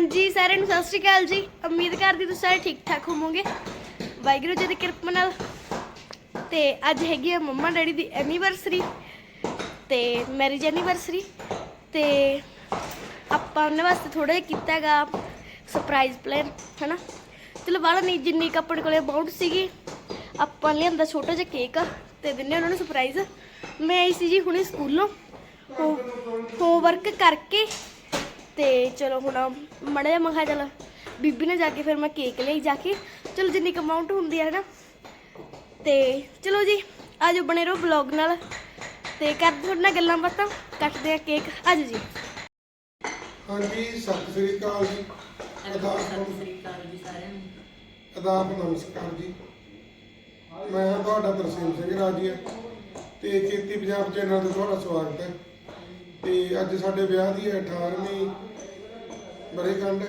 ਹਾਂਜੀ, ਸਾਰਿਆਂ ਨੂੰ ਸਤਿ ਸ਼੍ਰੀ ਅਕਾਲ ਜੀ। ਉਮੀਦ ਕਰਦੀ ਤੁਸੀਂ ਸਾਰੇ ਠੀਕ ਠਾਕ ਹੋਵੋਗੇ। ਵਾਹਿਗੁਰੂ ਜੀ ਦੀ ਕਿਰਪਾ ਨਾਲ। ਤੇ ਅੱਜ ਹੈਗੀ ਆ ਮੰਮਾ ਡੈਡੀ ਦੀ ਐਨੀਵਰਸਰੀ ਤੇ ਮੈਰਿਜ ਐਨੀਵਰਸਰੀ ਤੇ ਆਪਾਂ ਉਹਨਾਂ ਵਾਸਤੇ ਥੋੜਾ ਜਿਹਾ ਕੀਤਾ ਹੈਗਾ ਸਰਪ੍ਰਾਈਜ਼ ਪਲਾਨ ਹਨਾ। ਚਲੋ ਬਾਹਲਾ ਨਹੀਂ, ਜਿੰਨੀ ਕੁ ਆਪਣੇ ਕੋਲੇ ਅਮਾਉਂਟ ਸੀਗੀ, ਆਪਾਂ ਲਿਆਂਦਾ ਛੋਟਾ ਜਿਹਾ ਕੇਕ ਤੇ ਦਿੰਨੇ ਉਹਨਾਂ ਨੂੰ ਸਰਪ੍ਰਾਈਜ਼ ਮੈਂ ਆਈ ਸੀ ਜੀ ਹੁਣੇ ਸਕੂਲੋਂ। ਹੋਮਵਰਕ ਕਰਕੇ ਤੇ ਚਲੋ ਹੁਣ ਮੜਿਆ ਮੈਂ ਕਿਹਾ ਚਲ ਬੀਬੀ ਨੇ ਜਾ ਕੇ ਫਿਰ ਮੈਂ ਕੇਕ ਲਈ ਜਾ ਕੇ। ਚਲੋ ਜਿੰਨੀ ਅਮਾਉਂਟ ਹੁੰਦੀ ਹੈ ਨਾ ਤੇ ਚਲੋ ਜੀ ਆਜੋ ਬਣੇ ਰਹੋ ਬਲੌਗ ਨਾਲ। ਤੇ ਕਰਦੇ ਤੁਹਾਡੇ ਨਾਲ ਗੱਲਾਂ ਬਾਤਾਂ ਕੱਟਦੇ ਆ ਕੇਕ ਆਜੋ ਜੀ। ਹਾਂਜੀ ਸਤਿ ਸ੍ਰੀ ਅਕਾਲ ਜੀ। ਆਦਾਬ ਸਤਿ ਸ੍ਰੀ ਅਕਾਲ ਜੀ ਸਾਰਿਆਂ ਨੂੰ। ਆਦਾਬ ਨਮਸਕਾਰ ਜੀ। ਮੈਂ ਹਾਂ ਤੁਹਾਡਾ ਤਰਸੇਮ ਸਿੰਘ ਰਾਜੀਆ ਤੇ ਖੇਤੀ ਪੰਜਾਬ ਚੈਨਲ ਤੇ ਤੁਹਾਡਾ ਸਵਾਗਤ ਹੈ। ਤੇ ਅੱਜ ਸਾਡੇ ਵਿਆਹ ਦੀ 18ਵੀਂ ਬਰੇਕੰਡ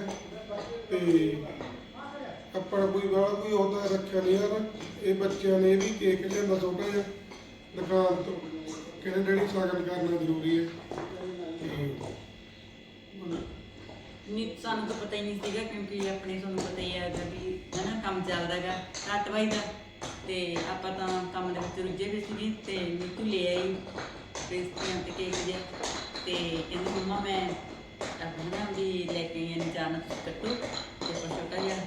ਤੇ ਆਪਣਾ ਕੋਈ ਵਾਲਾ ਕੋਈ ਉਹਦਾ ਰੱਖਿਆ ਨਹੀਂ ਯਾਰ ਇਹ ਬੱਚਿਆਂ ਨੇ ਵੀ ਕੇਕ ਲਿਆਂਦਾ ਛੋਟਾ ਜਿਹਾ ਦੁਕਾਨ ਤੋਂ ਕਹਿੰਦੇ ਡੈਡੀ ਸਵਾਗਤ ਕਰਨਾ ਜ਼ਰੂਰੀ ਹੈ। ਤੇ ਸਾਨੂੰ ਤਾਂ ਪਤਾ ਹੀ ਨਹੀਂ ਸੀਗਾ ਕਿਉਂਕਿ ਆਪਣੇ ਤੁਹਾਨੂੰ ਪਤਾ ਹੀ ਹੈ ਵੀ ਹਨਾ ਕੰਮ ਚੱਲਦਾਗਾ ਰਾਤਵਾਈ ਦਾ ਤੇ ਆਪਾਂ ਤਾਂ ਕੰਮ ਦੇ ਵਿੱਚ ਰੁੱਝੇ ਹੋਏ ਸੀਗੇ ਤੇ ਨੀਤੂ ਲੈ ਆਈ ਪੇਸਟਰੀਆਂ ਤੇ ਕੇਕ ਜਿਹਾ ਤੇ ਕਹਿੰਦੀ, ਮੰਮਾ, ਮੈਂ ਆਪਣਾ ਨਾ ਵੀ ਲੈ ਕੇ ਆਈ ਹਾਂ ਜਾਣਾ ਤੁਸੀਂ ਕੱਟੋ ਤੇ ਆਪਾਂ ਛੋਟਾ ਜਿਹਾ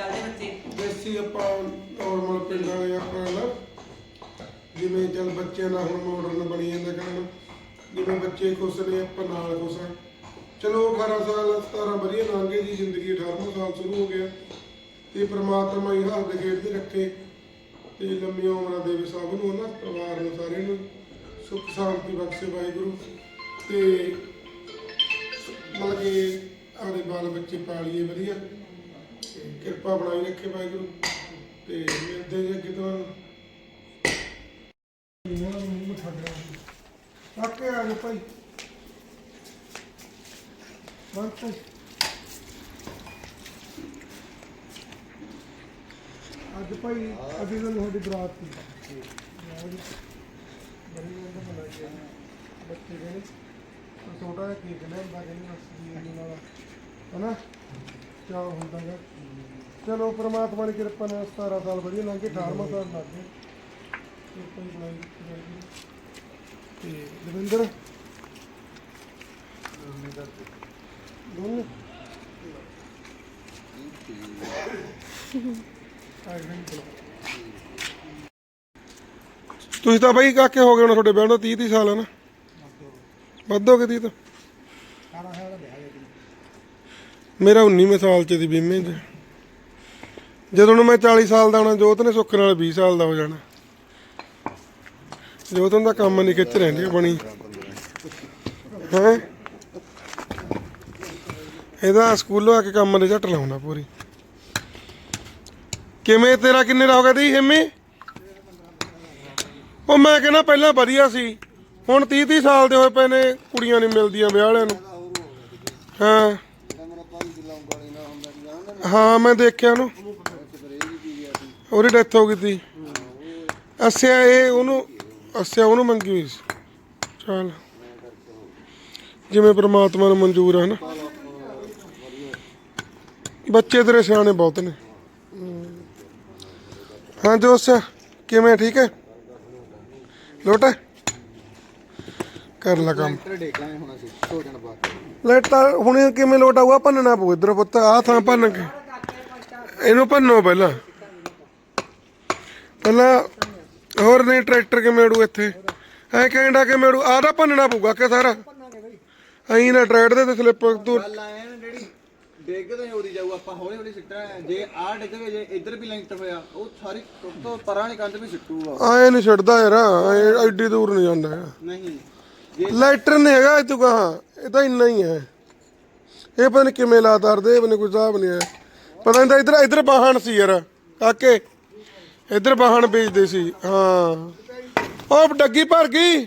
ਪਤਾ ਹੀ ਅੱਜ ਦੇ ਬੱਚੇ। ਦੇਸੀ ਆਪਾਂ ਨਾਰਮਲ ਪਿੰਡ ਵਾਲੇ ਆਪਣਾ ਨਾ, ਜਿਵੇਂ ਚੱਲ ਬੱਚਿਆਂ ਨਾਲ ਹੁਣ ਮਾਡਰਨ ਬਣੀ ਜਾਂਦਾ ਕੰਮ, ਜਿਵੇਂ ਬੱਚੇ ਖੁਸ਼ ਨੇ, ਆਪਾਂ ਨਾਲ ਖੁਸ਼ ਆ ਚਲੋ 18 ਸਾਲ 17 ਵਧੀਆ ਲੰਘ ਜੀ, ਜ਼ਿੰਦਗੀ 18ਵਾਂ ਸਾਲ ਸ਼ੁਰੂ ਹੋ ਗਿਆ। ਤੇ ਪ੍ਰਮਾਤਮਾ ਹੀ ਹੱਥ ਖੇਡਦੇ ਰੱਖੇ, ਤੇ ਲੰਮੀਆਂ ਉਮਰਾਂ ਦੇਵੇ ਸਭ ਨੂੰ ਨਾ, ਪਰਿਵਾਰ ਨੂੰ ਸਾਰਿਆਂ ਨੂੰ ਸੁੱਖ ਸ਼ਾਂਤੀ ਬਖਸ਼ੇ ਵਾਹਿਗੁਰੂ। ਤੇ ਮਤਲਬ ਕਿ ਆਪਣੇ ਬਾਲ ਬੱਚੇ ਪਾਲੀਏ ਵਧੀਆ। ਤੇ ਕਿਰਪਾ ਬਣਾਈ ਰੱਖੇ ਵਾਹਿਗੁਰੂ। ਤੇ ਮਿਲਦੇ ਜੇ ਅੱਗੇ ਤੁਹਾਨੂੰ ਇਹਨਾਂ ਨੂੰ ਮੂੰਹ ਛੱਡ ਰਿਹਾ ਆਕੇ ਆ ਜਾ ਭਾਈ। ਬੰਤ ਅੱਜ ਭਾਈ ਅਭੀ ਦਿਨ ਤੁਹਾਡੀ ਬਰਾਤ ਸੀ। ਬੜੀ ਗੱਲ ਬਣਾਈ ਹੈ ਬੱਚੇ ਦੇ ਛੋਟਾ ਜਿਹਾ ਕੇਕ ਕਹਿੰਦੇ ਮਸਤੀ ਨਾਲ। ਹਨਾ? ਚਾਹ ਹੁੰਦਾ ਹੈ ਚਲੋ ਪ੍ਰਮਾਤਮਾ ਦੀ ਕਿਰਪਾ ਨਾਲ 17 ਸਾਲ ਵਧੀਆ ਲੰਘ ਗਏ 18ਵਾਂ ਸਾਲ ਲੱਗ ਗਿਆ ਕਿਰਪਾ ਹੀ ਬਣਾਈ ਰੱਖੀ ਜਾਏਗੀ। ਤੇ ਦਵਿੰਦਰ? ਦੋਨੇ। ਤੁਸੀਂ ਤਾਂ ਬਾਈ ਕਾਕੇ ਹੋ ਗਏ ਹੁਣ ਤੁਹਾਡੇ ਵਿਆਹ ਨੂੰ 30 30 ਸਾਲ ਹੈ ਨਾ? ਵੱਧ ਹੋ ਗਏ 30 ਤਾਂ। ਮੇਰਾ 19ਵੇਂ ਸਾਲ ਚ ਦੀ ਬੀਮੇ ਚ। ਜਦੋਂ ਨੂੰ ਮੈਂ 40 ਸਾਲ ਦਾ ਹੋਣਾ, ਜੋਤ ਨੇ ਸੁੱਖ ਨਾਲ 20 ਸਾਲ ਦਾ ਹੋ ਜਾਣਾ। ਜੋਤ ਦਾ ਕੰਮ ਨਹੀਂ ਖਿੱਚ ਰਹਿੰਦੀ ਬਣੀ। ਹੈ? ਇਹਦਾ ਸਕੂਲੋਂ ਆ ਕੇ ਕੰਮ ਦੇ ਝੱਟ ਲਾਉਣਾ ਪੂਰੀ। ਕਿਵੇਂ ਤੇਰਾ ਕਿੰਨੇ ਦਾ ਹੋ ਗਿਆ ਦੀ ਹਿੰਮੀ? ਉਹ ਮੈਂ ਕਹਿੰਦਾ ਪਹਿਲਾਂ ਵਧੀਆ ਸੀ। ਹੁਣ 30 30 ਸਾਲ ਦੇ ਹੋਏ ਪਏ ਨੇ, ਕੁੜੀਆਂ ਨਹੀਂ ਮਿਲਦੀਆਂ ਵਿਆਹ ਵਾਲਿਆਂ ਨੂੰ। ਹਾਂ। ਹਾਂ, ਮੈਂ ਦੇਖਿਆ ਉਹਨੂੰ। ਉਹਦੀ ਡੈਥ ਹੋ ਗਈ ਤੀ ਅਸਿਆ ਇਹ ਉਹਨੂੰ ਅਸਿਆ ਉਹਨੂੰ ਮੰਗੀ ਹੋਈ ਸੀ। ਚਲ। ਜਿਵੇਂ ਪ੍ਰਮਾਤਮਾ ਨੂੰ ਮਨਜ਼ੂਰ ਹੈ ਨਾ ਬੱਚੇ ਤੇਰੇ ਸਿਆਣੇ ਬਹੁਤ ਨੇ। ਹਾਂ, ਜੋਸ, ਕਿਵੇਂ, ਠੀਕ ਹੈ? ਲੋਟ? ਕਰ ਲਾ ਕੰਮ। ਡੇਕ ਲੈਟ ਤਾਂ ਹੁਣ ਕਿਵੇਂ ਲੋਟ ਆਊਗਾ ਭੰਨਣਾ ਪਊ ਇਧਰ ਪੁੱਤ ਆ ਥਾਂ ਭੰਨ ਕੇ। ਇਹਨੂੰ ਭੰਨੋ ਪਹਿਲਾਂ। ਪਹਿਲਾਂ ਹੋਰ ਨਹੀਂ ਟਰੈਕਟਰ ਕਿਵੇਂ ਉੜੂ ਇੱਥੇ? ਐ ਕਹਿੰਦਾ ਕਿਵੇਂ ਉੜੂ ਆਹ ਤਾਂ ਭੰਨਣਾ ਪਊਗਾ ਕਿ ਸਾਰਾ। ਐਂ ਨਾ ਟਰੈਕਟਰ ਦੇ ਤੇ ਸਲਿੱਪ ਤੂੰ ਗੱਲ ਆਏ ਨਾ ਜਿਹੜੀ ਡੇਗ ਤਾਂ ਉਰੀ ਜਾਊ ਆਪਾਂ ਹੌਲੀ ਹੌਲੀ ਸਿੱਟਣਾ ਹੈ। ਜੇ ਆਹ ਡਿੱਗ ਗਏ ਜੇ ਇੱਧਰ ਵੀ ਲੈਂਟ ਹੋਇਆ ਉਹ ਸਾਰੀ ਤੋਂ ਪਰਾਂ ਵਾਲੀ ਕੰਧ ਵੀ ਸਿੱਟੂਗਾ। ਐ ਨਹੀਂ ਛੱਡਦਾ ਯਾਰ ਐਂ ਐਡੀ ਦੂਰ ਨਹੀਂ ਜਾਂਦਾ ਹੈਗਾ। ਨਹੀਂ ਜੇ ਲਾਈਟਰ ਨਹੀਂ ਹੈਗਾ ਇਹ ਤੂੰ ਕਹਾ ਇਹ ਤਾਂ ਇੰਨਾ ਹੀ ਹੈ। ਇਹ ਪਤਾ ਨਹੀਂ ਕਿਵੇਂ ਲਾ ਦਰਦੇ ਇਹ ਪਤਾ ਨੀ ਕੋਈ ਹਿਸਾਬ ਨਹੀਂ ਹੈ। ਪਤਾ ਨਹੀਂ ਤਾਂ ਇਧਰ ਇਧਰ ਬਾਹਣ ਸੀ ਯਾਰ ਕਾਕੇ। ਇੱਧਰ ਬਾਹਣ ਵੇਚਦੇ ਸੀ, ਹਾਂ। ਉਹ ਡੱਗੀ ਭਰ ਗਈ।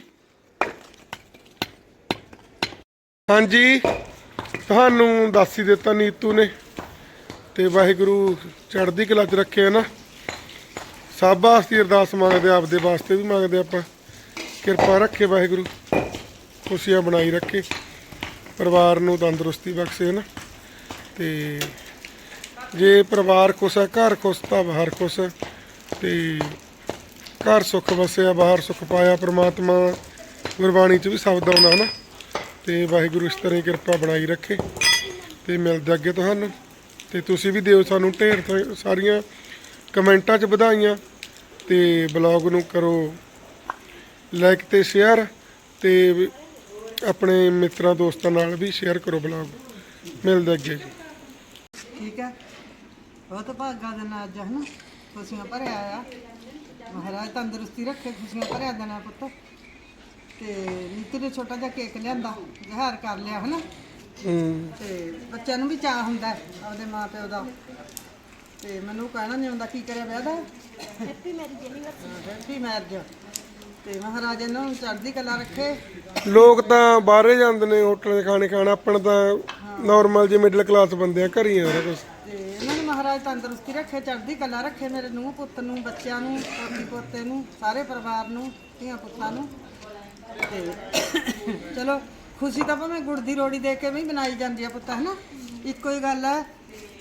ਹਾਂਜੀ, ਤੁਹਾਨੂੰ ਦੱਸ ਹੀ ਦਿੱਤਾ ਨੀਤੂ ਨੇ। ਤੇ ਵਾਹਿਗੁਰੂ ਚੜ੍ਹਦੀ ਕਲਾ ਚ ਰੱਖੇ ਨਾ ਸਭ ਵਾਸਤੇ ਅਰਦਾਸ ਮੰਗਦੇ ਆਪਦੇ ਵਾਸਤੇ ਵੀ ਮੰਗਦੇ ਆਪਾਂ। ਕਿਰਪਾ ਰੱਖੇ ਵਾਹਿਗੁਰੂ, ਖੁਸ਼ੀਆਂ ਬਣਾਈ ਰੱਖੇ। ਪਰਿਵਾਰ ਨੂੰ ਤੰਦਰੁਸਤੀ ਬਖਸ਼ੇ ਨਾ ਤੇ ਜੇ ਪਰਿਵਾਰ ਖੁਸ਼ ਹੈ, ਘਰ ਖੁਸ਼, ਤਾਂ ਬਾਹਰ ਖੁਸ਼ ਹੈ। ਤੇ ਘਰ ਸੁੱਖ ਵਸਿਆ, ਬਾਹਰ ਸੁੱਖ ਪਾਇਆ, ਪ੍ਰਮਾਤਮਾ ਗੁਰਬਾਣੀ ਚ ਵੀ ਸ਼ਬਦ ਆਉਂਦਾ ਨਾ ਤੇ ਵਾਹਿਗੁਰੂ ਇਸ ਤਰ੍ਹਾਂ ਹੀ ਕਿਰਪਾ ਬਣਾਈ ਰੱਖੇ ਤੇ ਮਿਲਦੇ ਅੱਗੇ ਤੁਹਾਨੂੰ। ਤੇ ਤੁਸੀਂ ਵੀ ਦਿਓ ਸਾਨੂੰ ਢੇਰ ਸਾਰੀਆਂ ਕਮੈਂਟਾਂ 'ਚ ਵਧਾਈਆਂ ਤੇ ਬਲੌਗ ਨੂੰ ਕਰੋ ਲਾਈਕ ਤੇ ਸ਼ੇਅਰ ਤੇ ਆਪਣੇ ਮਿੱਤਰਾਂ ਦੋਸਤਾਂ ਨਾਲ ਵੀ ਸ਼ੇਅਰ ਕਰੋ ਬਲੌਗ। ਮਿਲਦੇ ਅੱਗੇ। ਜੀ ਠੀਕ ਹੈ। ਬਹੁਤ ਭਾਗਾ ਦਿਨ ਅੱਜ, ਹੈ ਖੁਸ਼ੀਆਂ ਭਰਿਆ ਆ। ਮਹਾਰਾਜ ਤੰਦਰੁਸਤੀ ਰੱਖੇ ਖੁਸ਼ੀਆਂ ਭਰਿਆ ਦਿਨ ਆ ਪੁੱਤ। ਤੇ ਨੀਤੂ ਨੇ ਛੋਟਾ ਜਿਹਾ ਕੇਕ ਲਿਆਂਦਾ ਜਹਾਰ ਕਰ ਲਿਆ ਹਨਾ? ਹੂੰ। ਤੇ ਬੱਚਿਆਂ ਨੂੰ ਵੀ ਚਾਹ ਹੁੰਦਾ ਹੈ ਆਪਦੇ ਮਾਪਿਓ ਦਾ। ਤੇ ਮੈਨੂੰ ਕਹਿਣਾ ਨਹੀਂ ਹੁੰਦਾ ਕੀ ਕਰਿਆ ਵਿਆਹ ਦਾ? Happy marriage anniversary happy marriage ਤੇ ਮਹਾਰਾਜ ਇਹਨਾਂ ਨੂੰ ਚੜ੍ਹਦੀ ਕਲਾ ਰੱਖੇ। ਲੋਕ ਤਾਂ ਬਾਹਰੇ ਜਾਂਦੇ ਨੇ ਹੋਟਲਾਂ 'ਚ ਖਾਣੇ ਖਾਣ ਆਪਣਾ ਤਾਂ ਨਾਰਮਲ ਜੇ ਮਿਡਲ ਕਲਾਸ ਬੰਦੇ ਆ ਘਰ ਹੀ ਆ ਸਾਰਾ ਕੁਛ। ਤੇ ਇਹਨਾਂ ਨੂੰ ਮਹਾਰਾਜ ਤੰਦਰੁਸਤੀ ਰੱਖੇ, ਚੜ੍ਹਦੀ ਕਲਾ ਰੱਖੇ ਮੇਰੇ ਨੂੰਹ ਪੁੱਤ ਨੂੰ, ਬੱਚਿਆਂ ਨੂੰ, ਪੋਤੀ ਪੋਤੇ ਨੂੰ, ਸਾਰੇ ਪਰਿਵਾਰ ਨੂੰ, ਧੀਆਂ ਪੁੱਤਾਂ ਨੂੰ। ਤੇ ਚਲੋ, ਖੁਸ਼ੀ ਤਾਂ ਭਾਵੇਂ ਗੁੜ ਦੀ ਰੋੜੀ ਦੇ ਕੇ ਵੀ ਬਣਾਈ ਜਾਂਦੀ ਆ ਪੁੱਤ, ਹਨਾ? ਇੱਕੋ ਹੀ ਗੱਲ ਹੈ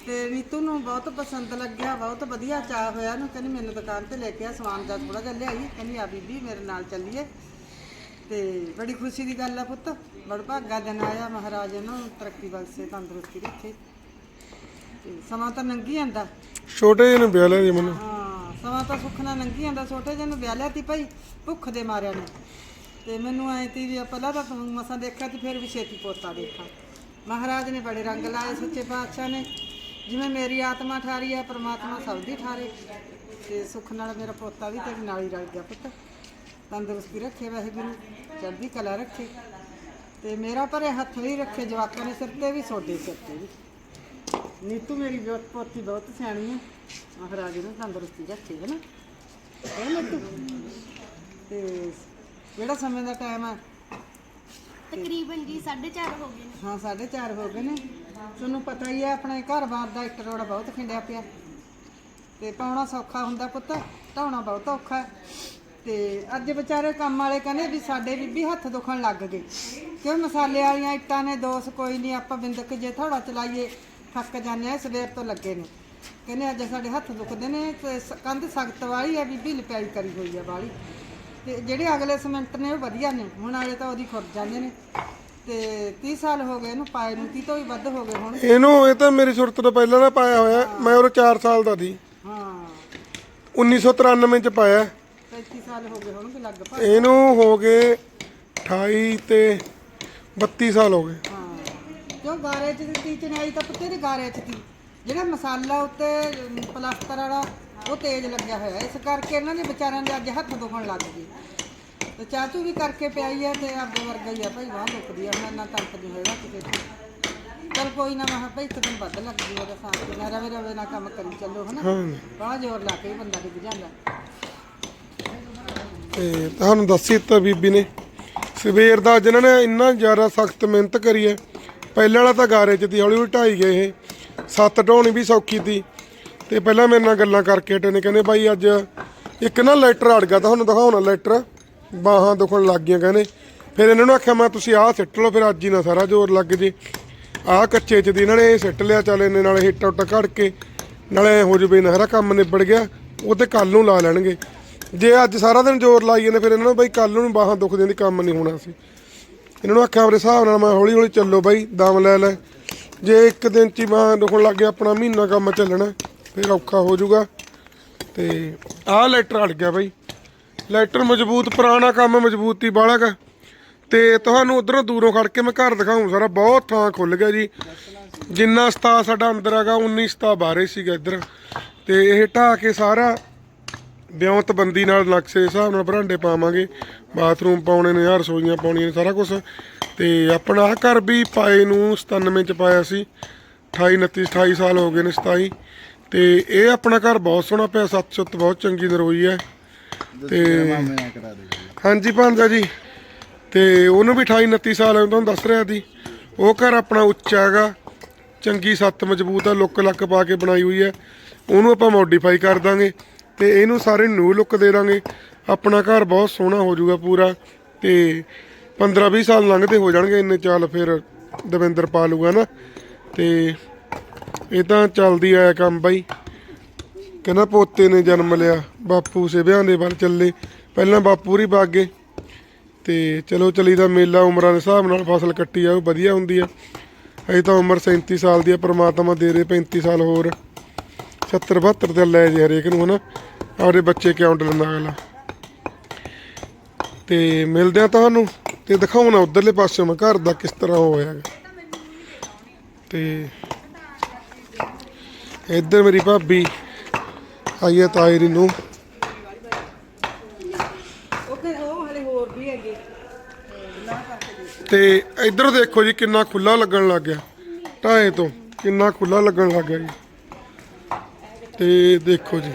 ਤੇ ਨੀਤੂ ਨੂੰ ਬਹੁਤ ਪਸੰਦ ਲੱਗਿਆ, ਬਹੁਤ ਵਧੀਆ ਚਾਹ ਹੋਇਆ। ਨੂੰ ਕਹਿੰਦੀ, ਮੈਨੂੰ ਦੁਕਾਨ ਤੇ ਲੈ ਕੇ ਆ, ਸਮਾਨ ਦਾ ਥੋੜਾ ਜਿਹਾ ਲਿਆਈ। ਕਹਿੰਦੀ, ਆ ਬੀਬੀ, ਮੇਰੇ ਨਾਲ ਚੱਲੀਏ। ਤੇ ਬੜੀ ਖੁਸ਼ੀ ਦੀ ਗੱਲ ਆ ਪੁੱਤ। ਬੜ ਭਾਗਾ ਦਿਨ ਆਇਆ ਮਹਾਰਾਜ ਨੂੰ ਤਰੱਕੀ ਬਖਸ਼ੇ, ਤੰਦਰੁਸਤੀ ਰੱਖੇ। ਸਮਾਂ ਤਾਂ ਲੰਘੀ ਜਾਂਦਾ। ਛੋਟੇ ਜਿਹੇ ਨੂੰ ਵਿਆਹ ਲਿਆ ਜੀ ਮੈਨੂੰ। ਹਾਂ ਸਮਾਂ ਤਾਂ ਸੁੱਖ ਨਾਲ ਲੰਘੀ ਜਾਂਦਾ। ਛੋਟੇ ਜਿਹੇ ਨੂੰ ਵਿਆਹ ਲਿਆ ਤੀ ਭਾਈ ਭੁੱਖ ਦੇ ਮਾਰਿਆ ਨੇ। ਤੇ ਮੈਨੂੰ ਐ ਤੀ ਵੀ ਪਹਿਲਾਂ ਤਾਂ ਮਸਾਂ ਦੇਖਿਆ ਤੇ ਫਿਰ ਵੀ ਛੇਤੀ ਪੋਤਾ ਦੇਖਾਂ। ਮਹਾਰਾਜ ਨੇ ਬੜੇ ਰੰਗ ਲਾਏ ਸੱਚੇ ਪਾਤਸ਼ਾਹ ਨੇ। ਜਿਵੇਂ ਮੇਰੀ ਆਤਮਾ ਠਾਰੀ ਹੈ ਪ੍ਰਮਾਤਮਾ ਸਭ ਦੀ ਠਾਰੇ। ਤੇ ਸੁੱਖ ਨਾਲ ਮੇਰਾ ਪੋਤਾ ਵੀ ਤੇ ਨਾਲ ਹੀ ਰਲ ਗਿਆ ਪੁੱਤ। ਤੰਦਰੁਸਤੀ ਰੱਖੇ ਵਾਹਿਗੁਰੂ ਚੜ੍ਹਦੀ ਕਲਾ ਰੱਖੇ। ਤੇ ਮੇਰਾ ਭਰੇ ਹੱਥ ਵੀ ਰੱਖੇ ਜਵਾਕਾਂ ਦੇ ਸਿਰ ਤੇ ਵੀ ਸੋਡੇ ਸਿਰ ਤੇ ਵੀ। ਨੀਤੂ ਮੇਰੀ ਬਹੁਤ ਪੋਤੀ ਬਹੁਤ ਸਿਆਣੀ ਹੈ। ਮਹਾਰਾਜ ਨੂੰ ਤੰਦਰੁਸਤੀ ਰੱਖੇ ਹੈ ਨਾ ਹੈ ਨੀਤੂ? ਤੇ ਜਿਹੜਾ ਸਮੇਂ ਦਾ ਟਾਈਮ ਹੈ ਤਕਰੀਬਨ ਜੀ 4:30 ਹੋ ਗਏ ਨੇ। ਹਾਂ 4:30 ਹੋ ਗਏ ਨੇ। ਤੁਹਾਨੂੰ ਪਤਾ ਹੀ ਹੈ ਆਪਣੇ ਘਰ-ਬਾਰ ਦਾ ਇੱਟ ਰੋੜਾ ਬਹੁਤ ਖਿੰਡਿਆ ਪਿਆ। ਤੇ ਪਾਉਣਾ ਸੌਖਾ ਹੁੰਦਾ ਪੁੱਤ ਢਾਉਣਾ ਬਹੁਤ ਔਖਾ। ਤੇ ਅੱਜ ਵਿਚਾਰੇ ਕੰਮ ਵਾਲੇ ਕਹਿੰਦੇ ਵੀ ਸਾਡੇ ਬੀਬੀ ਹੱਥ ਦੁਖਣ ਲੱਗ ਗਏ। ਕਿਉਂ ਮਸਾਲੇ ਵਾਲੀਆਂ ਇੱਟਾਂ ਨੇ ਦੋਸ ਕੋਈ ਨਹੀਂ ਆਪਾਂ ਬਿੰਦਕ ਜੇ ਥੋੜਾ ਚਲਾਈਏ। ਥੱਕ ਜਾਂਦੇ ਆ ਸਵੇਰ ਤੋਂ ਲੱਗੇ ਨੇ। ਕਹਿੰਦੇ ਅੱਜ ਸਾਡੇ ਹੱਥ ਦੁਖਦੇ ਨੇ ਤੇ ਸ- ਕੰਧ ਸਖਤ ਵਾਲੀ ਆ ਬੀਬੀ ਲਪਾਈ ਕਰੀ ਹੋਈ ਆ ਵਾਲੀ। ਤੇ ਜਿਹੜੇ ਅਗਲੇ ਸਿਮੈਂਟ ਨੇ ਉਹ ਵਧੀਆ ਨੇ। ਹੁਣ ਵਾਲੇ ਤਾਂ ਉਹਦੀ ਖੁਰ ਜਾਂਦੇ ਨੇ। ਤੇ 30 ਸਾਲ ਹੋ ਗਏ ਇਹਨੂੰ ਪਾਏ ਨੂੰ 30 ਤੋਂ ਵੀ ਵੱਧ ਹੋ ਗਏ ਹੁਣ। ਇਹਨੂੰ ਇਹ ਤਾਂ ਮੇਰੀ ਸੁਰਤ ਤੋਂ ਪਹਿਲਾਂ ਦਾ ਪਾਇਆ ਹੋਇਆ। ਮੈਂ ਉਹ 4 ਸਾਲ ਦਾ ਸੀ ਹਾਂ। 1993 ਚ ਪਾਇਆ। 35 ਸਾਲ ਹੋ ਗਏ ਹੋਣਗੇ ਲਗਭਗ ਇਹਨੂੰ ਹੋ ਗਏ 28 ਤੇ 32 ਸਾਲ ਹੋ ਗਏ। ਜੋ ਗਾਰੇ ਚ ਦੀ ਚਨਾਈ ਤਾਂ ਪੁੱਤੇ ਦੇ ਗਾਰੇ ਚ ਤੀ। ਜਿਹੜਾ ਮਸਾਲਾ ਉੱਤੇ ਪਲਾਸਟਰ ਵਾਲਾ ਉਹ ਤੇਜ਼ ਲੱਗਿਆ ਹੋਇਆ। ਇਸ ਕਰਕੇ ਇਹਨਾਂ ਦੇ ਵਿਚਾਰਿਆਂ ਦੇ ਅੱਜ ਹੱਥ ਦੁਖਣ ਲੱਗ ਗਏ। ਤੇ ਚਾਚੂ ਵੀ ਕਰਕੇ ਪਿਆਈ ਹੈ ਤੇ ਆਪਦੇ ਵਰਗਾ ਹੀ ਆ ਭਾਈ ਵਾਹ ਦੁਖਦੀ ਆ। ਹੁਣ ਇੰਨਾ ਤੰਤ ਨਹੀਂ ਹੋਏਗਾ ਕਿਸੇ ਤੋਂ ਚਲ ਕੋਈ ਨਾ ਮਹਾ ਭਾਈ ਦਿਨ ਵੱਧ ਲੱਗ ਜੂ ਉਹਦਾ ਸਾਥ ਤੇ। ਰਵੇ ਰਵੇ ਨਾ ਕੰਮ ਕਰੀ ਚੱਲੋ ਹਨਾ? ਹਾਂ। ਬਾਹਰ ਜ਼ੋਰ ਲਾ ਕੇ ਬੰਦਾ ਡਿੱਗ ਜਾਂਦਾ। ਤੇ ਤੁਹਾਨੂੰ ਦੱਸੀ ਤਾਂ ਬੀਬੀ ਨੇ। ਸਵੇਰ ਦਾ ਜਿਨ੍ਹਾਂ ਨੇ ਇੰਨਾ ਜ਼ਿਆਦਾ ਸਖਤ ਮਿਹਨਤ ਕਰੀ ਹੈ। ਪਹਿਲਾਂ ਵਾਲਾ ਤਾਂ ਗਾਰੇ ਚ ਦੀ ਹੌਲੀ ਹੌਲੀ ਢਾਈ ਗਏ ਇਹ। ਸੱਤ ਢਾਉਣੀ ਵੀ ਸੌਖੀ ਤੀ। ਤੇ ਪਹਿਲਾਂ ਮੇਰੇ ਨਾਲ ਗੱਲਾਂ ਕਰਕੇ ਹਟੇ ਨੇ, ਕਹਿੰਦੇ ਬਾਈ ਅੱਜ ਇੱਕ ਨਾ ਲੈਟਰ ਅੜ ਗਿਆ ਤਾਂ ਤੁਹਾਨੂੰ ਦਿਖਾਉਣਾ ਲੈਟਰ। ਬਾਹਾਂ ਦੁਖਣ ਲੱਗ ਗਈਆਂ, ਕਹਿੰਦੇ। ਫਿਰ ਇਹਨਾਂ ਨੂੰ ਆਖਿਆ, ਮੈਂ ਤੁਸੀਂ ਆਹ ਸਿੱਟ ਲਓ, ਫਿਰ ਅੱਜ ਹੀ ਨਾ ਸਾਰਾ ਜ਼ੋਰ ਲੱਗ ਜੇ। ਆਹ ਕੱਚੇ ਚ ਦੀ ਇਹਨਾਂ ਨੇ ਇਹ ਸਿੱਟ ਲਿਆ, ਚੱਲ ਇਹਨੇ ਨਾਲੇ ਹਿੱਟ ਉੱਟ ਕੱਢ ਕੇ, ਨਾਲੇ ਐਂ ਹੋ ਜਵੇ ਨਾ ਸਾਰਾ ਕੰਮ ਨਿਬੜ ਗਿਆ, ਉਹ ਤੇ ਕੱਲ ਨੂੰ ਲਾ ਲੈਣਗੇ। ਜੇ ਅੱਜ ਸਾਰਾ ਦਿਨ ਜ਼ੋਰ ਲਾਈ ਜਾਂਦੇ, ਫਿਰ ਇਹਨਾਂ ਨੂੰ ਬਈ ਕੱਲ ਨੂੰ ਬਾਹਾਂ ਦੁਖਦੀਆਂ ਦੀ ਕੰਮ ਨਹੀਂ ਹੋਣਾ ਸੀ। ਇਹਨਾਂ ਨੂੰ ਆਖਿਆ ਆਪਣੇ ਹਿਸਾਬ ਨਾਲ ਮੈਂ ਹੌਲੀ ਹੌਲੀ ਚੱਲੋ ਬਾਈ, ਦਮ ਲੈ ਲੈ। ਜੇ ਇੱਕ ਦਿਨ ਚ ਹੀ ਮੈਂ ਦੁਖਣ ਲੱਗ ਗਿਆ, ਆਪਣਾ ਮਹੀਨਾ ਕੰਮ ਚੱਲਣਾ, ਫਿਰ ਔਖਾ ਹੋ ਜਾਊਗਾ। ਤੇ ਆਹ ਲੈਟਰ ਅੜ ਗਿਆ ਬਾਈ। ਲੈਟਰ ਮਜ਼ਬੂਤ, ਪੁਰਾਣਾ ਕੰਮ ਮਜ਼ਬੂਤੀ ਵਾਲਾ ਗਾ ਤੇ ਤੁਹਾਨੂੰ ਉਧਰੋਂ ਦੂਰੋਂ ਖੜ ਕੇ ਮੈਂ ਘਰ ਦਿਖਾਉਂ ਸਾਰਾ, ਬਹੁਤ ਥਾਂ ਖੁੱਲ ਗਿਆ ਜੀ। ਜਿੰਨਾ ਸਤਾ ਸਾਡਾ ਅੰਦਰ ਹੈਗਾ 19 ਸਤਾ ਬਾਹਰੇ ਸੀਗਾ ਇੱਧਰ। ਤੇ ਇਹ ਢਾਹ ਕੇ ਸਾਰਾ ਵਿਉਂਤਬੰਦੀ ਨਾਲ ਨਕਸ਼ੇ ਦੇ ਹਿਸਾਬ ਨਾਲ ਬਰਾਂਡੇ ਪਾਵਾਂਗੇ, ਬਾਥਰੂਮ ਪਾਉਣੇ ਨੇ ਆ ਰਸੋਈਆਂ ਪਾਉਣੀਆਂ ਨੇ, ਸਾਰਾ ਕੁਝ ਤੇ ਆਪਣਾ ਆਹ ਘਰ ਵੀ ਪਾਏ ਨੂੰ 97 ਚ ਪਾਇਆ ਸੀ 28 29 28 ਸਾਲ ਹੋ ਗਏ ਨੇ 27 ਤੇ ਇਹ ਆਪਣਾ ਘਰ ਬਹੁਤ ਸੋਹਣਾ ਪਿਆ, ਸੱਤ ਸੁੱਤ ਬਹੁਤ ਚੰਗੀ ਨਰੋਈ ਹੈ। ਤੇ ਮਾਮੇ ਆ ਕਰਾ ਹਾਂਜੀ ਭਾਂਜਾ ਜੀ, ਤੇ ਉਹਨੂੰ ਵੀ 28 29 ਸਾਲ ਹੈ ਤੁਹਾਨੂੰ ਦੱਸ ਰਿਹਾ ਸੀ। ਉਹ ਘਰ ਆਪਣਾ ਉੱਚਾ ਹੈਗਾ, ਚੰਗੀ ਸੱਤ ਮਜ਼ਬੂਤ ਆ ਲੁੱਕ ਲੱਕ ਪਾ ਕੇ ਬਣਾਈ ਹੋਈ ਹੈ। ਉਹਨੂੰ ਆਪਾਂ ਮੋਡੀਫਾਈ ਕਰ ਦਾਂਗੇ। ਤੇ ਇਹਨੂੰ ਸਾਰੇ ਨਿਊ ਲੁੱਕ ਦੇ ਦਾਂਗੇ। ਆਪਣਾ ਘਰ ਬਹੁਤ ਸੋਹਣਾ ਹੋ ਜਾਊਗਾ ਪੂਰਾ ਤੇ 15 20 ਸਾਲ ਲੰਘਦੇ ਹੋ ਜਾਣਗੇ ਇੰਨੇ ਚੱਲ ਫਿਰ ਦਵਿੰਦਰ ਪਾ ਲੂਗਾ ਨਾ। ਤੇ ਇਹ ਤਾਂ ਚੱਲਦੀ ਆਇਆ ਕੰਮ ਬਾਈ। ਕਹਿੰਦਾ ਪੋਤੇ ਨੇ ਜਨਮ ਲਿਆ, ਬਾਪੂ ਸਿਵਿਆਂ ਦੇ ਵੱਲ ਚੱਲੇ। ਪਹਿਲਾਂ ਬਾਪੂ ਰੀ ਗਏ ਤੇ ਚਲੋ ਚਲੀ ਦਾ ਮੇਲਾ, ਉਮਰਾਂ ਦੇ ਹਿਸਾਬ ਨਾਲ ਫਸਲ ਕੱਟੀ ਆ ਉਹ ਵਧੀਆ ਹੁੰਦੀ ਆ। ਅਜੇ ਤਾਂ ਉਮਰ 37 ਸਾਲ ਦੀ ਆ, ਪ੍ਰਮਾਤਮਾ ਦੇ ਦੇ 35 ਸਾਲ ਹੋਰ। 70 72 ਤੇ ਲੈ ਜੇ ਹਰੇਕ ਨੂੰ ਹਨਾ? ਆਪਦੇ ਬੱਚੇ ਕਿਉਂ ਡਲਣਾ ਅਗਲਾ ਤੇ ਮਿਲਦੇ ਆ ਤੁਹਾਨੂੰ ਤੇ ਦਿਖਾਉਣਾ ਉਧਰਲੇ ਪਾਸੇ ਮੈਂ ਘਰ ਦਾ ਕਿਸ ਤਰ੍ਹਾਂ ਹੋਇਆ ਤੇ ਇੱਧਰ ਮੇਰੀ ਭਾਬੀ ਆਈ ਹੈ ਤਾਇਰੀ ਨੂੰ ਤੇ ਇੱਧਰ ਦੇਖੋ ਜੀ ਕਿੰਨਾ ਖੁੱਲਾ ਲੱਗਣ ਲੱਗ ਗਿਆ। ਢਾਏ ਤੋਂ ਕਿੰਨਾ ਖੁੱਲਾ ਲੱਗਣ ਲੱਗ ਗਿਆ ਜੀ। ਤੇ ਦੇਖੋ ਜੀ,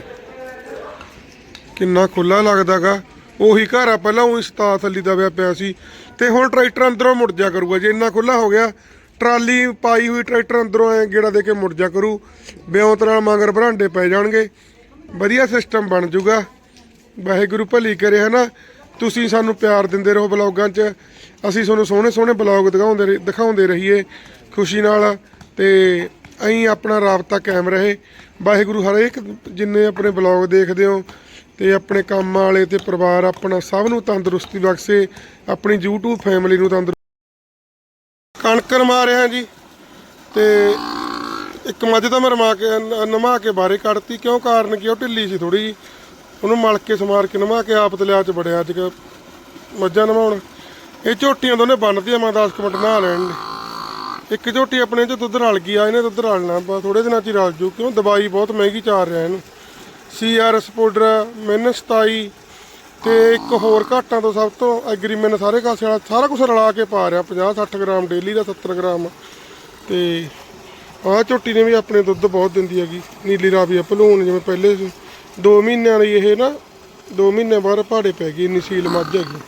ਕਿੰਨਾ ਖੁੱਲਾ ਲੱਗਦਾਗਾ। ਉਹੀ ਘਰ ਆ, ਪਹਿਲਾਂ ਉਹੀ ਸਤਾ ਥੱਲੀ ਦਬਿਆ ਪਿਆ ਸੀ। ਤੇ ਹੁਣ ਟਰੈਕਟਰ ਅੰਦਰੋਂ ਮੁੜ ਜਾ ਕਰੂਗਾ। ਜੇ ਇੰਨਾ ਖੁੱਲਾ ਹੋ ਗਿਆ, ਟਰਾਲੀ ਪਾਈ ਹੋਈ ਟਰੈਕਟਰ ਅੰਦਰੋਂ ਐ ਗੇੜਾ ਦੇ ਕੇ ਮੁੜ ਜਾ ਕਰੂ। ਬਿਉਂਤ ਨਾਲ ਮਗਰ ਬਰਾਂਡੇ ਪੈ ਜਾਣਗੇ। ਵਧੀਆ ਸਿਸਟਮ ਬਣ ਜਾਊਗਾ ਵਾਹਿਗੁਰੂ ਭਲੀ ਕਰੇ, ਹਨਾ? ਤੁਸੀਂ ਸਾਨੂੰ ਪਿਆਰ ਦਿੰਦੇ ਰਹੋ ਬਲੌਗਾਂ 'ਚ। ਅਸੀਂ ਤੁਹਾਨੂੰ ਸੋਹਣੇ ਸੋਹਣੇ ਬਲੌਗ ਦਿਖਾਉਂਦੇ ਰਹੇ- ਦਿਖਾਉਂਦੇ ਰਹੀਏ। ਖੁਸ਼ੀ ਨਾਲ ਤੇ ਅਸੀਂ ਆਪਣਾ ਰਾਬਤਾ ਕਾਇਮ ਰਹੇ। ਵਾਹਿਗੁਰੂ ਹਰੇਕ ਜਿੰਨੇ ਆਪਣੇ ਬਲੌਗ ਦੇਖਦੇ ਹੋ ਤੇ ਆਪਣੇ ਕੰਮ ਵਾਲੇ ਤੇ ਪਰਿਵਾਰ ਆਪਣਾ ਸਭ ਨੂੰ ਤੰਦਰੁਸਤੀ ਬਖਸ਼ੇ, ਆਪਣੀ YouTube ਫੈਮਿਲੀ ਨੂੰ ਤੰਦਰੁਸਤੀ ਕਣਕ ਮਾਰਿਆ ਜੀ ਤੇ ਇੱਕ ਮੱਝ ਤਾਂ ਮੈਂ ਰਮਾ ਕੇ ਨ- ਨਮਾ ਕੇ ਬਾਰੇ ਕੱਢਤੀ। ਕਿਉਂ? ਕਾਰਨ ਕੀ? ਉਹ ਢਿੱਲੀ ਸੀ ਥੋੜੀ ਜੀ ਉਹਨੂੰ ਮਲ ਕੇ ਸਮਾਰ ਕੇ, ਨਮਾ ਕੇ ਆਪ ਤਲਿਆ ਚ ਬੜਿਆ ਅੱਜ ਕ- ਮੱਝਾਂ ਨਮਾਉਣ। ਇਹ ਝੋਟੀਆਂ ਦੋਨੇ ਬੰਨਦੀਆਂ ਮੈਂ 10 ਕੁ ਮਿੰਟ ਨਹਾ ਲੈਣ। ਨੇ ਇੱਕ ਝੋਟੀ ਆਪਣੇ ਚ ਦੁੱਧ ਰਲ ਗਈ ਆ, ਇਹਨੇ ਦੁੱਧ ਰਲਣਾ, ਬਸ ਥੋੜੇ ਦਿਨਾਂ ਚ ਹੀ ਰਲ ਜੂ, ਕਿਉਂ? ਦਵਾਈ ਬਹੁਤ ਮਹਿੰਗੀ ਚਾਰ ਰਿਹਾ ਇਹਨੂੰ ਸੀਆਰਐਸ ਪਾਊਡਰ ਮਿਨ 27 ਤੇ ਇੱਕ ਹੋਰ ਘਾਟਾਂ ਤੋਂ ਸਭ ਤੋਂ ਐਗਰੀਮੈਂਟ ਸਾਰੇ ਕਾਸੇ ਵਾਲਾ, ਸਾਰਾ ਕੁਝ ਰਲਾ ਕੇ ਪਾ ਰਿਹਾ 50 60 ਗ੍ਰਾਮ ਡੇਲੀ ਦਾ 70 ਗ੍ਰਾਮ। ਤੇ ਆਹ ਝੋਟੀ ਨੇ ਵੀ ਆਪਣੇ ਦੁੱਧ ਬਹੁਤ ਦਿੰਦੀ ਹੈਗੀ, ਨੀਲੀ ਰਾਵੀ ਆ, ਭਲੂਣ ਜਿਵੇਂ ਪਹਿਲੇ ਸੀ। 2 ਮਹੀਨਿਆਂ ਦੀ ਇਹ ਨਾ 2 ਮਹੀਨੇ ਬਾਅਦ ਪਹਾੜੇ ਪੈ ਗਈ ਇੰਨੀ ਸੀਲ ਮੱਝ ਹੈਗੀ।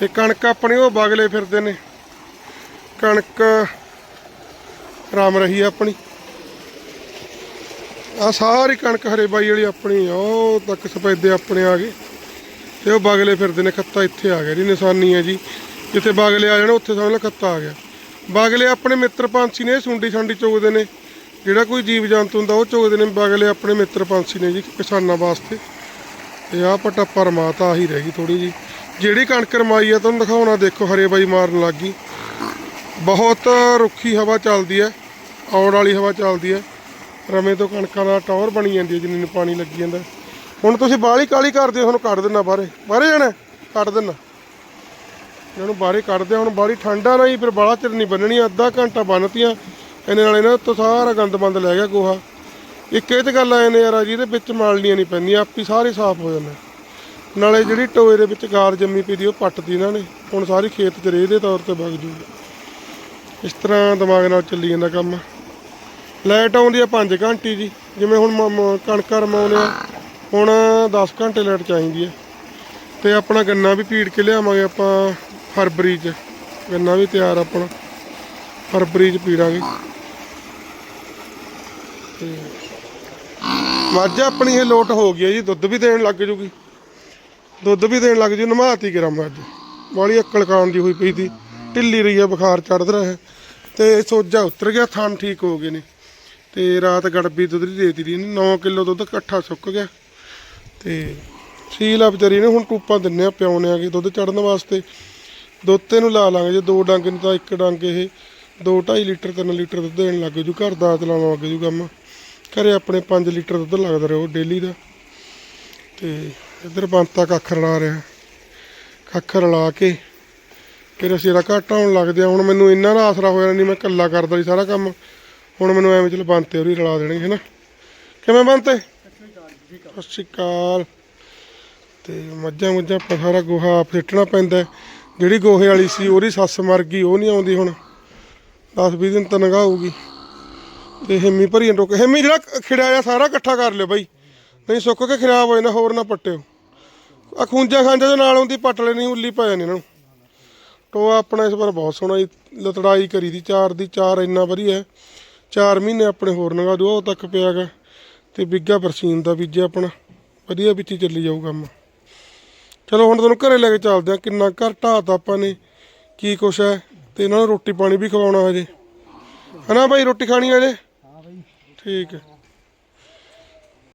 ਤੇ ਕਣਕ ਆਪਣੀ ਉਹ ਬਗਲੇ ਫਿਰਦੇ ਨੇ। ਕਣਕ ਰਾਮ ਰਹੀ ਆ ਆਪਣੀ। ਆ ਸਾਰੀ ਕਣਕ ਹਰੇ ਬਾਈ ਵਾਲੀ ਆਪਣੀ ਆ, ਉਹ ਤੱਕ ਸਫੈਦੇ ਆਪਣੇ ਆ ਗਏ। ਤੇ ਉਹ ਬਾਗਲੇ ਫਿਰਦੇ ਨੇ, ਖੱਤਾ ਇੱਥੇ ਆ ਗਿਆ ਜੀ, ਨਿਸ਼ਾਨੀ ਹੈ ਜੀ। ਜਿੱਥੇ ਬਾਗਲੇ ਆ ਜਾਣ, ਉੱਥੇ ਸਮਝ ਲਓ ਖੱਤਾ ਆ ਗਿਆ। ਬਾਗਲੇ ਆਪਣੇ ਮਿੱਤਰ ਪੰਛੀ ਨੇ, ਸੁੰਡੀ ਸਾਂਡੀ ਚੁਗਦੇ ਨੇ। ਜਿਹੜਾ ਕੋਈ ਜੀਵ ਜੰਤੂ ਹੁੰਦਾ, ਉਹ ਚੁਗਦੇ ਨੇ। ਬਾਗਲੇ ਆਪਣੇ ਮਿੱਤਰ ਪੰਛੀ ਨੇ ਜੀ, ਕਿਸਾਨਾਂ ਵਾਸਤੇ। ਤੇ ਆਹ ਪਟਾ ਪਰਮਾਤਾ ਆਹੀ ਰਹਿ ਗਈ ਥੋੜੀ ਜੀ ਜਿਹੜੀ ਕਣਕ ਰਮਾਈ ਆ, ਤੁਹਾਨੂੰ ਦਿਖਾਉਣਾ, ਦੇਖੋ, ਹਰੇ ਬਾਈ ਮਾਰਨ ਲੱਗ ਗਈ। ਬਹੁਤ ਰੁੱਖੀ ਹਵਾ ਚੱਲਦੀ ਹੈ, ਆਉਣ ਵਾਲੀ ਹਵਾ ਚੱਲਦੀ ਹੈ। ਰਮੇ ਤੋਂ ਕਣਕਾਂ ਦਾ ਟੌਰ ਬਣੀ ਜਾਂਦੀ ਹੈ, ਜਿੰਨੇ ਨੂੰ ਪਾਣੀ ਲੱਗੀ ਜਾਂਦਾ। ਹੁਣ ਤੁਸੀਂ ਬਾਹਲੀ ਕਾਲੀ ਕਰਦੇ ਹੋ ਤੁਹਾਨੂੰ ਕੱਢ ਦਿੰਨਾ ਬਾਹਰੇ। ਬਾਹਰੇ ਜਾਣਾ ਕੱਢ ਦਿੰਨਾ। ਇਹਨਾਂ ਨੂੰ ਬਾਹਰੇ ਕੱਢਦੇ ਹੁਣ ਬਾਹਲੀ ਠੰਡਾ ਨਹੀਂ ਫਿਰ ਬਾਹਲਾ ਚਿਰ ਨਹੀਂ ਬੰਨਣੀ ਅੱਧਾ ਘੰਟਾ ਬੰਨਤੀਆਂ। ਇਹਨੇ ਨਾਲ ਇਹਨਾਂ ਤੋਂ ਸਾਰਾ ਗੰਦ ਬੰਦ ਲੈ ਗਿਆ ਗੋਹਾ। ਇੱਕ ਇਹ ਤੇ ਗੱਲ ਆਏ ਨੇ ਯਾਰ ਜਿਹਦੇ ਵਿੱਚ ਮਾਲਣੀਆਂ ਨਹੀਂ ਪੈਂਦੀਆਂ, ਆਪੀ ਸਾਰੇ ਸਾਫ਼ ਹੋ ਜਾਂਦੇ ਨਾਲੇ ਜਿਹੜੀ ਟੋਏ ਦੇ ਵਿੱਚ ਗਾਰ ਜੰਮੀ ਪਈ ਦੀ, ਉਹ ਪੱਟਦੀ ਇਹਨਾਂ ਨੇ। ਹੁਣ ਸਾਰੀ ਖੇਤ 'ਚ ਰੇਹ ਦੇ ਤੌਰ ਤੇ ਵਗ ਜੂਗੀ। ਇਸ ਤਰ੍ਹਾਂ ਦਿਮਾਗ ਨਾਲ ਚੱਲੀ ਜਾਂਦਾ ਕੰਮ। ਲਾਈਟ ਆਉਂਦੀ ਆ 5 ਘੰਟੇ ਜੀ। ਜਿਵੇਂ ਹੁਣ ਕਣਕ ਮ- ਕਣਕਾਂ ਰਮਾਉਂਦੇ ਆ, ਹੁਣ 10 ਘੰਟੇ ਲਾਈਟ ਚਾਹੀਦੀ ਹੈ ਤੇ ਆਪਣਾ ਗੰਨਾ ਵੀ ਪੀੜ ਕੇ ਲਿਆਵਾਂਗੇ ਆਪਾਂ ਫਰਵਰੀ 'ਚ। ਗੰਨਾ ਵੀ ਤਿਆਰ ਆ ਆਪਣਾ। ਫਰਵਰੀ 'ਚ ਪੀੜਾਂਗੇ। ਤੇ ਮੱਝ ਆਪਣੀ ਇਹ ਲੋਟ ਹੋ ਗਈ ਹੈ ਜੀ। ਦੁੱਧ ਵੀ ਦੇਣ ਲੱਗ ਜੂਗੀ। ਦੁੱਧ ਵੀ ਦੇਣ ਲੱਗ ਜੂ। ਨਮਾਤੀ ਕਰਾਂ ਅੱਜ। ਵਾਲੀ ਅਕਲ ਕਾਣ ਦੀ ਹੋਈ ਪਈ ਤੀ ਢਿੱਲੀ ਰਹੀ ਆ, ਬੁਖਾਰ ਚੜਦਾ ਰਿਹਾ। ਤੇ ਸੋਜਾ ਉਤਰ ਗਿਆ ਥਣ ਠੀਕ ਹੋ ਗਏ ਨੇ। ਤੇ ਰਾਤ ਗੜਬੀ ਦੁੱਧ ਦੀ ਦੇਤੀ ਦੀ 9 ਕਿਲੋ ਦੁੱਧ ਇਕੱਠਾ ਸੁੱਕ ਗਿਆ। ਤੇ ਸੀਲਾ ਵਿਚਾਰੀ ਨੇ, ਹੁਣ ਟੂਪਾਂ ਦਿੰਨੇ ਆ ਪਿਆਉਣੇ ਆਗੇ ਦੁੱਧ ਚੜਨ ਵਾਸਤੇ। ਦੋਤੇ ਨੂੰ ਲਾ ਲਾਂਗੇ, ਜੇ ਦੋ ਡੰਗ ਨੂੰ ਤਾਂ ਇੱਕ ਡੰਗ ਇਹ 2.5 ਲੀਟਰ 3 ਲੀਟਰ ਦੁੱਧ ਦੇਣ ਲੱਗ ਜੂ, ਘਰ ਦਾ ਚਲਾਉਣ ਲੱਗ ਜੂ ਕੰਮ। ਘਰੇ ਆਪਣੇ 5 ਲੀਟਰ ਦੁੱਧ ਲੱਗਦਾ ਰਿਹਾ ਉਹ ਡੇਲੀ ਦਾ। ਤੇ ਇੱਧਰ ਬੰਤਾ ਕੱਖ ਰਲਾ ਰਿਹਾ। ਕੱਖ ਰਲਾ ਕੇ ਫਿਰ ਅਸੀਂ ਇਹਦਾ ਘਾਟਾ ਹੋਣ ਲੱਗਦੇ ਆ ਹੁਣ ਮੈਨੂੰ ਇੰਨਾ ਦਾ ਆਸਰਾ ਹੋਇਆ ਨਹੀਂ ਮੈਂ ਇਕੱਲਾ ਕਰਦਾ ਸੀ ਸਾਰਾ ਕੰਮ। ਹੁਣ ਮੈਨੂੰ ਐਵੇਂ ਚਲ ਬੰਤੇ ਉਹਦੀ ਰਲਾ ਦੇਣਗੇ, ਹੈਨਾ? ਕਿਵੇਂ ਬੰਤੇ? ਸਤਿ ਸ਼੍ਰੀ ਅਕਾਲ। ਤੇ ਮੱਝਾਂ ਮੁੱਝਾਂ ਆਪਾਂ ਸਾਰਾ ਗੋਹਾ ਆਪ ਸਿੱਟਣਾ ਪੈਂਦਾ। ਜਿਹੜੀ ਗੋਹੇ ਵਾਲੀ ਸੀ, ਉਹਦੀ ਸੱਸ ਮਰ ਗਈ, ਉਹ ਨਹੀਂ ਆਉਂਦੀ ਹੁਣ। 10 20 ਦਿਨ ਤਾਂ ਹੋਊਗੀ। ਤੇ ਹਿੰਮੀ ਭਰੀਆਂ ਟੋਕ ਹਿੰਮੀ ਜਿਹੜਾ ਖਿੜਿਆ ਆ ਸਾਰਾ ਇਕੱਠਾ ਕਰ ਲਿਓ ਬਾਈ। ਨਹੀਂ ਸੁੱਕ ਕੇ ਖਰਾਬ ਹੋ ਜਾਂਦਾ, ਹੋਰ ਨਾ ਪੱਟਿਓ। ਆ ਖੂੰਜਾ ਖਾਂਜਾ ਦੇ ਨਾਲ ਆਉਂਦੀ, ਪੱਟ ਲੈਣੀ, ਉੱਲੀ ਪੈ ਜਾਣੀ ਇਹਨਾਂ ਨੂੰ। ਟੋਆ ਆਪਣਾ ਇਸ ਵਾਰ ਬਹੁਤ ਸੋਹਣਾ ਜੀ ਲਤੜਾਈ ਕਰੀ ਦੀ ਚਾਰ ਦੀ ਚਾਰ ਇੰਨਾ ਵਧੀਆ ਚਾਰ ਮਹੀਨੇ ਆਪਣੇ ਹੋਰ ਨਗਾ ਦੂ ਉਹ ਤੱਕ ਪਿਆ ਗਾ ਤੇ ਬਿੱਗਾ ਬਰਸੀਨ ਦਾ ਬੀਜਿਆ ਆਪਣਾ ਵਧੀਆ ਵਿੱਚ ਚੱਲੀ ਜਾਊ ਕੰਮ। ਚਲੋ ਹੁਣ ਤੁਹਾਨੂੰ ਘਰੇ ਲੈ ਕੇ ਚੱਲਦੇ ਆ ਕਿੰਨਾ ਘਰ ਢਾਤਾ ਆਪਾਂ ਨੇ ਕੀ ਕੁਛ ਹੈ ਤੇ ਇਹਨਾਂ ਨੂੰ ਰੋਟੀ ਪਾਣੀ ਵੀ ਖਵਾਉਣਾ ਹਜੇ। ਹਨਾ ਭਾਈ ਰੋਟੀ ਖਾਣੀ ਹਜੇ? ਹਾਂ ਭਾਈ ਠੀਕ ਹੈ।